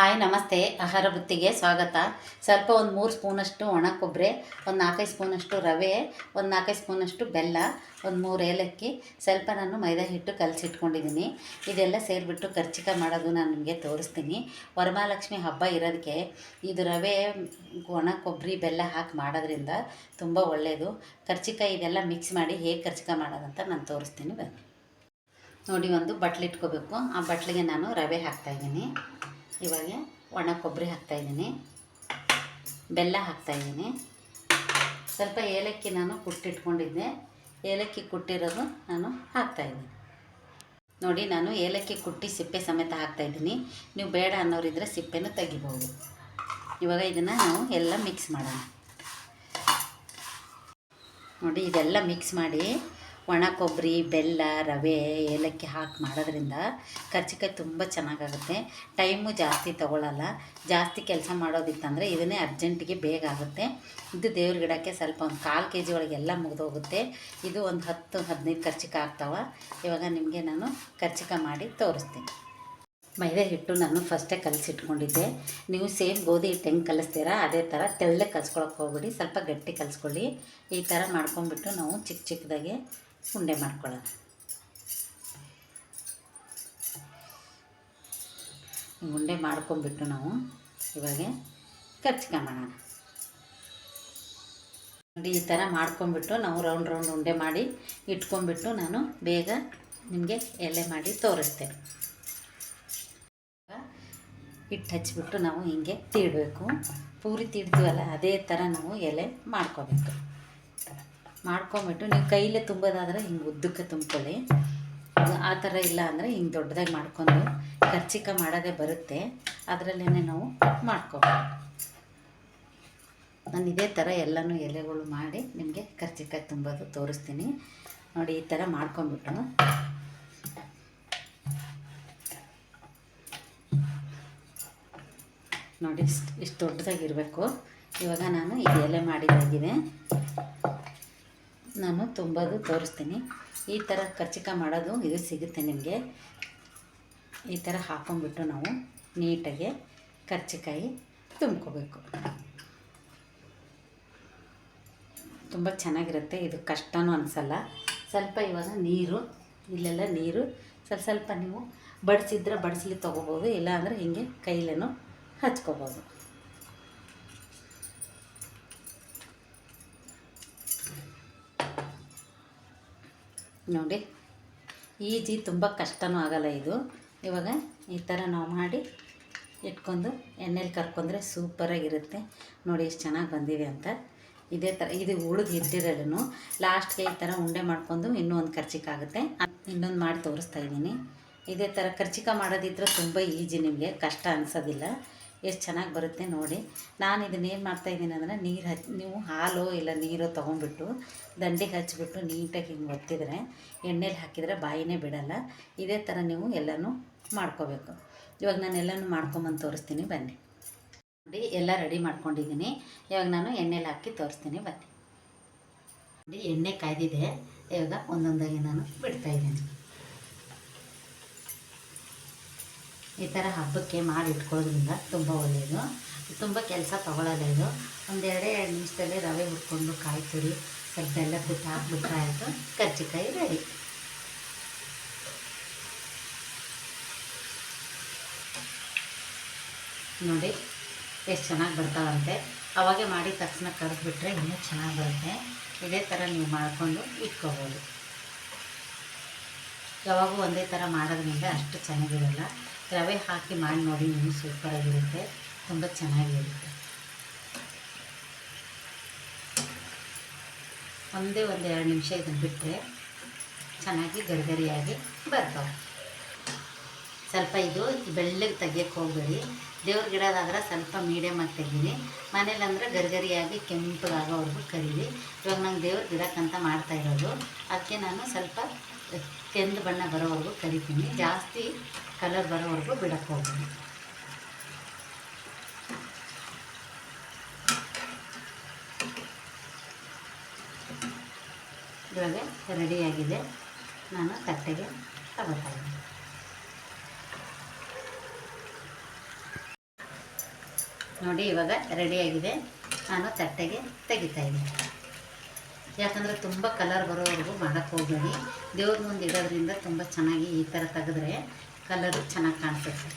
Hi, ನಮಸ್ತೆ. ಆಹಾರ ಬುತ್ತಿಗೆ ಸ್ವಾಗತ. ಸ್ವಲ್ಪ ಒಂದು ಮೂರು ಸ್ಪೂನಷ್ಟು ಒಣ ಕೊಬ್ಬರಿ ಒಂದು ನಾಲ್ಕೈದು ಸ್ಪೂನಷ್ಟು ರವೆ, ಒಂದು ನಾಲ್ಕೈದು ಸ್ಪೂನಷ್ಟು ಬೆಲ್ಲ, ಒಂದು ಮೂರು ಏಲಕ್ಕಿ, ಸ್ವಲ್ಪ ನಾನು ಮೈದಾ ಹಿಟ್ಟು ಕಲಸಿಟ್ಕೊಂಡಿದ್ದೀನಿ ಇದೆಲ್ಲ ಸೇರಿಬಿಟ್ಟು ಖರ್ಚಿಕ ಮಾಡೋದು ನಾನು ನಿಮಗೆ ತೋರಿಸ್ತೀನಿ. ವರಮಹಾಲಕ್ಷ್ಮಿ ಹಬ್ಬ ಇರೋದಕ್ಕೆ ಇದು ರವೆ, ಒಣ ಕೊಬ್ಬರಿ ಬೆಲ್ಲ ಹಾಕಿ ಮಾಡೋದ್ರಿಂದ ತುಂಬ ಒಳ್ಳೆಯದು ಖರ್ಚಿಕ ಇದೆಲ್ಲ ಮಿಕ್ಸ್ ಮಾಡಿ ಹೇಗೆ ಖರ್ಚಿಕ ಮಾಡೋದಂತ ನಾನು ತೋರಿಸ್ತೀನಿ. ಬನ್ನಿ. ನೋಡಿ, ಒಂದು ಬಟ್ಲಿಟ್ಕೋಬೇಕು ಆ ಬಟ್ಲಿಗೆ ನಾನು ರವೆ ಹಾಕ್ತಾಯಿದ್ದೀನಿ ಇವಾಗ ಒಣ ಕೊಬ್ಬರಿ ಹಾಕ್ತಾಯಿದ್ದೀನಿ ಬೆಲ್ಲ ಹಾಕ್ತಾಯಿದ್ದೀನಿ ಸ್ವಲ್ಪ ಏಲಕ್ಕಿ ನಾನು ಕುಟ್ಟಿಟ್ಕೊಂಡಿದ್ದೆ. ಏಲಕ್ಕಿ ಕುಟ್ಟಿರೋದು ನಾನು ಹಾಕ್ತಾಯಿದ್ದೀನಿ ನೋಡಿ, ನಾನು ಏಲಕ್ಕಿ ಕುಟ್ಟಿ ಸಿಪ್ಪೆ ಸಮೇತ ಹಾಕ್ತಾಯಿದ್ದೀನಿ ನೀವು ಬೇಡ ಅನ್ನೋರಿದ್ರೆ ಸಿಪ್ಪೆನೂ ತೆಗಿಬೋದು. ಇವಾಗ ಇದನ್ನು ನಾವು ಎಲ್ಲ ಮಿಕ್ಸ್ ಮಾಡೋಣ. ನೋಡಿ, ಇದೆಲ್ಲ ಮಿಕ್ಸ್ ಮಾಡಿ ಒಣ ಕೊಬ್ಬರಿ, ಬೆಲ್ಲ, ರವೆ ಏಲಕ್ಕಿ ಹಾಕಿ ಮಾಡೋದ್ರಿಂದ ಕರ್ಜಿಕಾಯಿ ತುಂಬ ಚೆನ್ನಾಗಾಗುತ್ತೆ. ಟೈಮು ಜಾಸ್ತಿ ತೊಗೊಳಲ್ಲ. ಜಾಸ್ತಿ ಕೆಲಸ ಮಾಡೋದಿತ್ತಂದರೆ ಇದನ್ನೇ ಅರ್ಜೆಂಟಿಗೆ ಬೇಗ ಆಗುತ್ತೆ. ಇದು ದೇವ್ರ ಗಿಡಕ್ಕೆ ಸ್ವಲ್ಪ ಒಂದು ಕಾಲು ಕೆ ಜಿ ಒಳಗೆಲ್ಲ ಮುಗಿದೋಗುತ್ತೆ. ಇದು ಒಂದು ಹತ್ತು, ಹದಿನೈದು ಕರ್ಜಿಕಾಯಿ ಆಗ್ತಾವೆ. ಇವಾಗ ನಿಮಗೆ ನಾನು ಕರ್ಜಿಕಾಯಿ ಮಾಡಿ ತೋರಿಸ್ತೀನಿ. ಮೈದಾ ಹಿಟ್ಟು ನಾನು ಫಸ್ಟೇ ಕಲಸಿಟ್ಕೊಂಡಿದ್ದೆ. ನೀವು ಸೇಮ್ ಗೋಧಿ ಹಿಟ್ಟು ಹೆಂಗೆ ಕಲಿಸ್ತೀರಾ, ಅದೇ ಥರ ತೆಳ್ಳೆ ಕಲ್ಸ್ಕೊಳಕ್ಕೆ ಹೋಗ್ಬಿಡಿ. ಸ್ವಲ್ಪ ಗಟ್ಟಿ ಕಲಿಸ್ಕೊಳ್ಳಿ. ಈ ಥರ ಮಾಡ್ಕೊಂಬಿಟ್ಟು ನಾವು ಚಿಕ್ಕ ಚಿಕ್ಕದಾಗೆ ಉಂಡೆ ಮಾಡ್ಕೊಳ್ಳೋಣ. ಉಂಡೆ ಮಾಡ್ಕೊಂಬಿಟ್ಟು ನಾವು ಇವಾಗ ಕರ್ಚ್ಕೊಂಬೋಣ ನೋಡಿ, ಈ ಥರ ಮಾಡ್ಕೊಂಬಿಟ್ಟು ನಾವು ರೌಂಡ್ ರೌಂಡ್ ಉಂಡೆ ಮಾಡಿ ಇಟ್ಕೊಂಬಿಟ್ಟು ನಾನು ಬೇಗ ನಿಮಗೆ ಎಲೆ ಮಾಡಿ ತೋರಿಸ್ತೇನೆ. ಹಿಟ್ಟು ಹಚ್ಚಿಬಿಟ್ಟು ನಾವು ಹಿಂಗೆ ತೀಡಬೇಕು. ಪೂರಿ ತೀಡ್ತೀವಲ್ಲ, ಅದೇ ಥರ ನಾವು ಎಲೆ ಮಾಡ್ಕೋಬೇಕು. ಮಾಡ್ಕೊಂಬಿಟ್ಟು ನೀವು ಕೈಲೇ ತುಂಬೋದಾದ್ರೆ ಹಿಂಗೆ ಉದ್ದಕ್ಕೆ ತುಂಬ್ಕೊಳ್ಳಿ. ಆ ಥರ ಇಲ್ಲ ಅಂದರೆ ಹಿಂಗೆ ದೊಡ್ಡದಾಗಿ ಮಾಡ್ಕೊಂಡು ಕರ್ಚಿಕ ಮಾಡೋದೇ ಬರುತ್ತೆ. ಅದರಲ್ಲೇ ನಾವು ಮಾಡ್ಕೋಬೇಕು ನಾನು ಇದೇ ಥರ ಎಲ್ಲನೂ ಎಲೆಗಳು ಮಾಡಿ ನಿಮಗೆ ಕರ್ಚಿಕಾಯಿ ತುಂಬೋದು ತೋರಿಸ್ತೀನಿ. ನೋಡಿ ಈ ಥರ ಮಾಡ್ಕೊಂಬಿಟ್ಟು ನೋಡಿ ಇಷ್ಟು ಇಷ್ಟು ದೊಡ್ಡದಾಗಿರಬೇಕು. ಇವಾಗ ನಾನು ಈ ಎಲೆ ಮಾಡಿದಾಗಿದೆ ನಾನು ತುಂಬೋದು ತೋರಿಸ್ತೀನಿ. ಈ ಥರ ಕರ್ಚಿಕ ಮಾಡೋದು ಇದು ಸಿಗುತ್ತೆ ನಿಮಗೆ. ಈ ಥರ ಹಾಕೊಂಡ್ಬಿಟ್ಟು ನಾವು ನೀಟಾಗಿ ಕರ್ಚಿಕಾಯಿ ತುಂಬ್ಕೋಬೇಕು. ತುಂಬ ಚೆನ್ನಾಗಿರುತ್ತೆ. ಇದು ಕಷ್ಟನೂ ಅನಿಸಲ್ಲ. ಸ್ವಲ್ಪ ಇವಾಗ ನೀರು, ಇಲ್ಲೆಲ್ಲ ನೀರು. ಸ್ವಲ್ಪ ಸ್ವಲ್ಪ ನೀವು ಬಡಿಸಿದ್ರೆ ಬಡಿಸ್ಲಿ ತೊಗೋಬೋದು, ಇಲ್ಲಾಂದರೆ ಹಿಂಗೆ ಕೈಲೇನೂ ಹಚ್ಕೋಬೋದು. ನೋಡಿ. ಈಜಿ ತುಂಬ ಕಷ್ಟನೂ ಆಗಲ್ಲ ಇದು. ಇವಾಗ ಈ ಥರ ನಾವು ಮಾಡಿ ಇಟ್ಕೊಂಡು ಎಣ್ಣೆಲಿ ಕರ್ಕೊಂಡ್ರೆ ಸೂಪರಾಗಿರುತ್ತೆ. ನೋಡಿ ಎಷ್ಟು ಚೆನ್ನಾಗಿ ಬಂದಿದೆ ಅಂತ. ಇದೇ ಥರ ಇದು ಉಳಿದು ಇಟ್ಟಿರೋದನ್ನು ಲಾಸ್ಟ್ಗೆ ಈ ಥರ ಉಂಡೆ ಮಾಡ್ಕೊಂಡು ಇನ್ನೂ ಒಂದು ಖರ್ಚಿಕಾಗುತ್ತೆ ಇನ್ನೊಂದು ಮಾಡಿ ತೋರಿಸ್ತಾ ಇದ್ದೀನಿ. ಇದೇ ಥರ ಖರ್ಚಿಕ ಮಾಡೋದಿದ್ರೆ ತುಂಬ ಈಜಿ ನಿಮಗೆ. ಕಷ್ಟ ಅನಿಸೋದಿಲ್ಲ. ಎಷ್ಟು ಚೆನ್ನಾಗಿ ಬರುತ್ತೆ ನೋಡಿ. ನಾನು ಇದನ್ನೇನು ಮಾಡ್ತಾಯಿದ್ದೀನಿ ಅಂದರೆ ನೀರು ಹಚ್ಚಿ ನೀವು ಹಾಲು ಇಲ್ಲ ನೀರು ತೊಗೊಂಡ್ಬಿಟ್ಟು ದಂಡಿಗೆ ಹಚ್ಚಿಬಿಟ್ಟು ನೀಟಾಗಿ ಹಿಂಗೆ ಒತ್ತಿದ್ರೆ, ಎಣ್ಣೆಲಿ ಹಾಕಿದರೆ ಬಾಯಿನೇ ಬಿಡಲ್ಲ. ಇದೇ ಥರ ನೀವು ಎಲ್ಲನೂ ಮಾಡ್ಕೋಬೇಕು. ಇವಾಗ ನಾನು ಎಲ್ಲನೂ ಮಾಡ್ಕೊಂಬಂದು ತೋರಿಸ್ತೀನಿ, ಬನ್ನಿ. ನೋಡಿ, ಎಲ್ಲ ರೆಡಿ ಮಾಡ್ಕೊಂಡಿದ್ದೀನಿ. ಇವಾಗ ನಾನು ಎಣ್ಣೆಲಿ ಹಾಕಿ ತೋರಿಸ್ತೀನಿ, ಬನ್ನಿ. ನೋಡಿ, ಎಣ್ಣೆ ಕಾಯ್ದಿದೆ. ಇವಾಗ ಒಂದೊಂದಾಗಿ ನಾನು ಬಿಡ್ತಾಯಿದ್ದೀನಿ ಈ ಥರ ಹಬ್ಬಕ್ಕೆ ಮಾಡಿ ಇಟ್ಕೊಳ್ಳೋದ್ರಿಂದ ತುಂಬ ಒಳ್ಳೆಯದು ತುಂಬ ಕೆಲಸ ತೊಗೊಳ್ಳೋಲ್ಲ ಇದು. ಒಂದೆರಡೇ ಎರಡು ನಿಮಿಷದಲ್ಲಿ ರವೆ ಹುರ್ಕೊಂಡು ಕಾಯಿ ತುರಿ ಸ್ವಲ್ಪ ಎಲ್ಲ ಬಿಟ್ಟು ಹಾಕ್ಬಿಟ್ರೆ ಆಯಿತು. ಕರ್ಜಿಕಾಯಿ ರೆಡಿ ನೋಡಿ, ಎಷ್ಟು ಚೆನ್ನಾಗಿ ಬರ್ತಾವಂತೆ. ಅವಾಗೆ ಮಾಡಿ ತಕ್ಷಣ ಕರೆದ್ಬಿಟ್ರೆ ಇನ್ನೂ ಚೆನ್ನಾಗಿ ಬರುತ್ತೆ. ಇದೇ ಥರ ನೀವು ಮಾಡಿಕೊಂಡು ಇಟ್ಕೋಬೋದು. ಯಾವಾಗೂ ಒಂದೇ ಥರ ಮಾಡೋದ್ರಿಂದ ಅಷ್ಟು ಚೆನ್ನಾಗಿರಲ್ಲ. ರವೆ ಹಾಕಿ ಮಾಡಿ ನೋಡಿ ನೀವು ಸೂಪರಾಗಿರುತ್ತೆ. ತುಂಬ ಚೆನ್ನಾಗಿರುತ್ತೆ. ಒಂದೇ ಒಂದು ಎರಡು ನಿಮಿಷ ಇದನ್ನು ಬಿಟ್ಟರೆ ಚೆನ್ನಾಗಿ ಗರಿಗರಿಯಾಗಿ ಬರ್ತಾವೆ. ಸ್ವಲ್ಪ ಇದು ಬೆಳ್ಳಗೆ ತೆಗಿಯೋಕ್ಕೆ ಹೋಗಬೇಡಿ. ದೇವ್ರ ಗಿಡದಾದ್ರೆ ಸ್ವಲ್ಪ ಮೀಡಿಯಮಾಗಿ ತೆಗೀನಿ ಮನೇಲಿ ಅಂದರೆ ಗರಿಗರಿಯಾಗಿ ಕೆಂಪಗಾಗೋವರೆಗೂ ಕರೀರಿ. ಇವಾಗ ನಂಗೆ ದೇವ್ರ ಗಿಡಕ್ಕಂತ ಮಾಡ್ತಾ ಇರೋದು. ಅದಕ್ಕೆ ನಾನು ಸ್ವಲ್ಪ ಕೆಂದು ಬಣ್ಣ ಬರೋವರೆಗೂ ಕರಿತೀನಿ. ಜಾಸ್ತಿ ಕಲರ್ ಬರೋವರೆಗೂ ಬಿಡಕ್ಕೆ ಹೋಗ್ತೀನಿ ಇವಾಗ ರೆಡಿಯಾಗಿದೆ. ನಾನು ತಟ್ಟೆಗೆ ತಗೋತಾ ಇದ್ದೀನಿ. ನೋಡಿ ಇವಾಗ ರೆಡಿಯಾಗಿದೆ. ನಾನು ತಟ್ಟೆಗೆ ತೆಗಿತಾ ಇದ್ದೀನಿ. ಯಾಕಂದರೆ ತುಂಬ ಕಲರ್ ಬರೋವರೆಗೂ ಮಾಡೋಕ್ಕೆ ಹೋಗಬೇಡಿ. ದೇವ್ರ ಮುಂದೆ ಇಡೋದ್ರಿಂದ ತುಂಬ ಚೆನ್ನಾಗಿ ಈ ಥರ ತೆಗೆದ್ರೆ ಕಲರು ಚೆನ್ನಾಗಿ ಕಾಣಿಸುತ್ತೆ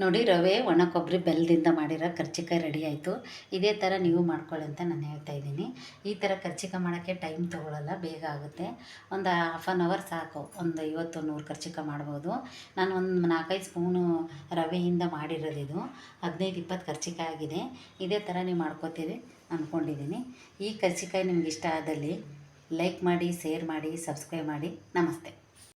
ನೋಡಿ ರವೆ, ಒಣ ಕೊಬ್ಬರಿ ಬೆಲ್ಲದಿಂದ ಮಾಡಿರೋ ಕರ್ಚಿಕಾಯಿ ರೆಡಿ ಆಯಿತು. ಇದೇ ಥರ ನೀವು ಮಾಡ್ಕೊಳ್ಳಿ ಅಂತ ನಾನು ಹೇಳ್ತಾ ಇದ್ದೀನಿ. ಈ ಥರ ಕರ್ಚಿಕಾಯಿ ಮಾಡೋಕ್ಕೆ ಟೈಮ್ ತೊಗೊಳ್ಳಲ್ಲ ಬೇಗ ಆಗುತ್ತೆ. ಒಂದು ಹಾಫ್ ಆನ್ ಅವರ್ ಸಾಕು. ಒಂದು ಐವತ್ತು, ನೂರು ಕರ್ಚಿಕಾಯಿ ಮಾಡ್ಬೋದು. ನಾನು ಒಂದು ನಾಲ್ಕೈದು ಸ್ಪೂನು ರವೆಯಿಂದ ಮಾಡಿರೋದು ಇದು. ಹದಿನೈದು, ಇಪ್ಪತ್ತು ಕರ್ಚಿಕಾಯಿ ಆಗಿದೆ. ಇದೇ ಥರ ನೀವು ಮಾಡ್ಕೋತೀರಿ ಅಂದ್ಕೊಂಡಿದ್ದೀನಿ ಈ ಕರ್ಚಿಕಾಯಿ ನಿಮ್ಗೆ ಇಷ್ಟ ಆದಲ್ಲಿ ಲೈಕ್ ಮಾಡಿ ಶೇರ್ ಮಾಡಿ ಸಬ್ಸ್ಕ್ರೈಬ್ ಮಾಡಿ. ನಮಸ್ತೆ.